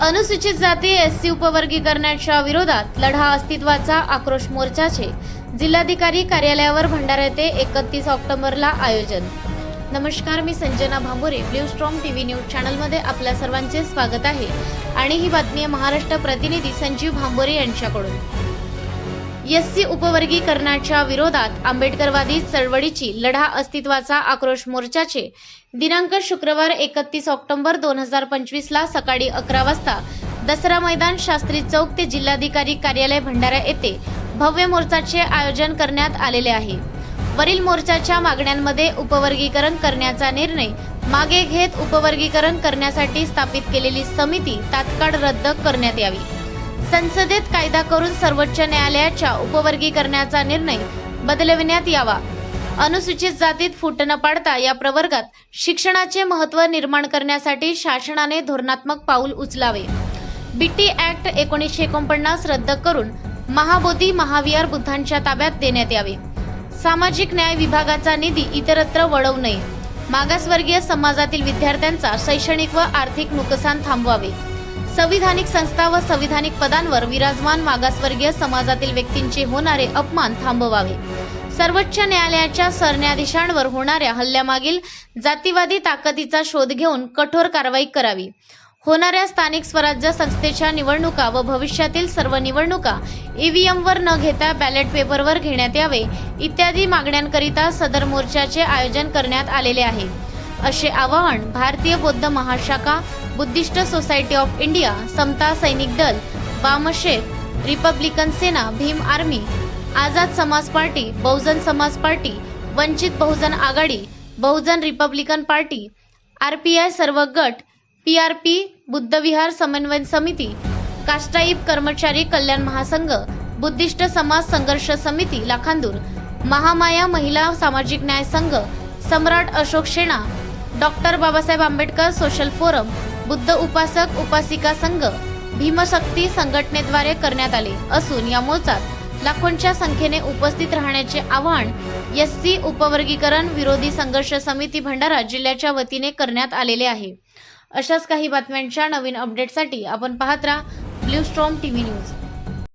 अनुसूचित जाती एससी उपवर्गीकरणाच्या विरोधात लढा अस्तित्वाचा आक्रोश मोर्चाचे जिल्हाधिकारी कार्यालयावर भंडारा येथे एकतीस ऑक्टोबरला आयोजन. नमस्कार मी Sanjana Bhambore blue strong TV news चॅनलमध्ये आपल्या सर्वांचे स्वागत आहे. आणि ही बातमी महाराष्ट्र प्रतिनिधी संजीव भांबोरे यांच्याकडून. एससी उपवर्गीकरणाच्या विरोधात आंबेडकरवादी चळवळीची लढा अस्तित्वाचा आक्रोश मोर्चाचे दिनांक शुक्रवार एकतीस ऑक्टोबर दोन हजार पंचवीस ला सकाळी अकरा वाजता दसरा मैदान शास्त्री चौक ते जिल्हाधिकारी कार्यालय भंडारा येथे भव्य मोर्चाचे आयोजन करण्यात आलेले आहे. वरील मोर्चाच्या मागण्यांमध्ये उपवर्गीकरण करण्याचा निर्णय मागे घेत उपवर्गीकरण करण्यासाठी स्थापित केलेली समिती तात्काळ रद्द करण्यात यावी. संसदेत कायदा करून सर्वोच्च न्यायालयाच्या उपवर्गीकरणाचा निर्णय बदलविण्यात यावा. अनुसूचित जातीत फूट न पाडता या प्रवर्गात शिक्षणाचे महत्त्व निर्माण करण्यासाठी शासनाने धोरणात्मक पाऊल उचलावे. बीटी ऍक्ट एकोणीसशे एकोणपन्नास रद्द करून महाबोधी महाविहार बुद्धांच्या ताब्यात देण्यात यावे. सामाजिक न्याय विभागाचा निधी इतरत्र वळवू नये. मागासवर्गीय समाजातील विद्यार्थ्यांचा शैक्षणिक व आर्थिक नुकसान थांबवावे. संविधानिक संस्था व संविधानिक पदांवर विराजमान मागासवर्गीय समाजातील व्यक्तींचे होणारे अपमान थांबवावे. सर्वोच्च न्यायालयाच्या सरन्यायाधीशांवर होणाऱ्या हल्ल्यामागील जातीवादी ताकदीचा शोध घेऊन कठोर कारवाई करावी. होणाऱ्या स्थानिक स्वराज्य संस्थेच्या निवडणुका व भविष्यातील सर्व निवडणुका ईव्हीएमवर न घेता बॅलेट पेपरवर घेण्यात यावे इत्यादी मागण्यांकरिता सदर मोर्चाचे आयोजन करण्यात आलेले आहे. असे आवाहन Bharatiya Bauddha Mahashakha Buddhist society of India Samata Sainik Dal बामशेख republican Sena Bhim army Azad Samaj party Bahujan Samaj party Vanchit Bahujan Aghadi Bahujan republican party R P I सर्व गट पी आर पी बुद्धविहार समन्वय समिती काष्टाईब कर्मचारी कल्याण महासंघ Buddhist समाज संघर्ष समिती लाखांदूर महामाया महिला सामाजिक न्याय संघ Samrat Ashok Sena doctor Babasaheb Ambedkar social forum Buddha उपासक उपासिका संघ भीमशक्ती संघटनेद्वारे करण्यात आले असून या मोर्चात लाखोंच्या संख्येने उपस्थित राहण्याचे आवाहन एस सी उपवर्गीकरण विरोधी संघर्ष समिती भंडारा जिल्ह्याच्या वतीने करण्यात आलेले आहे. अशाच काही बातम्यांच्या नवीन अपडेटसाठी आपण पाहत राहा ब्ल्यू स्ट्रॉम टीव्ही न्यूज.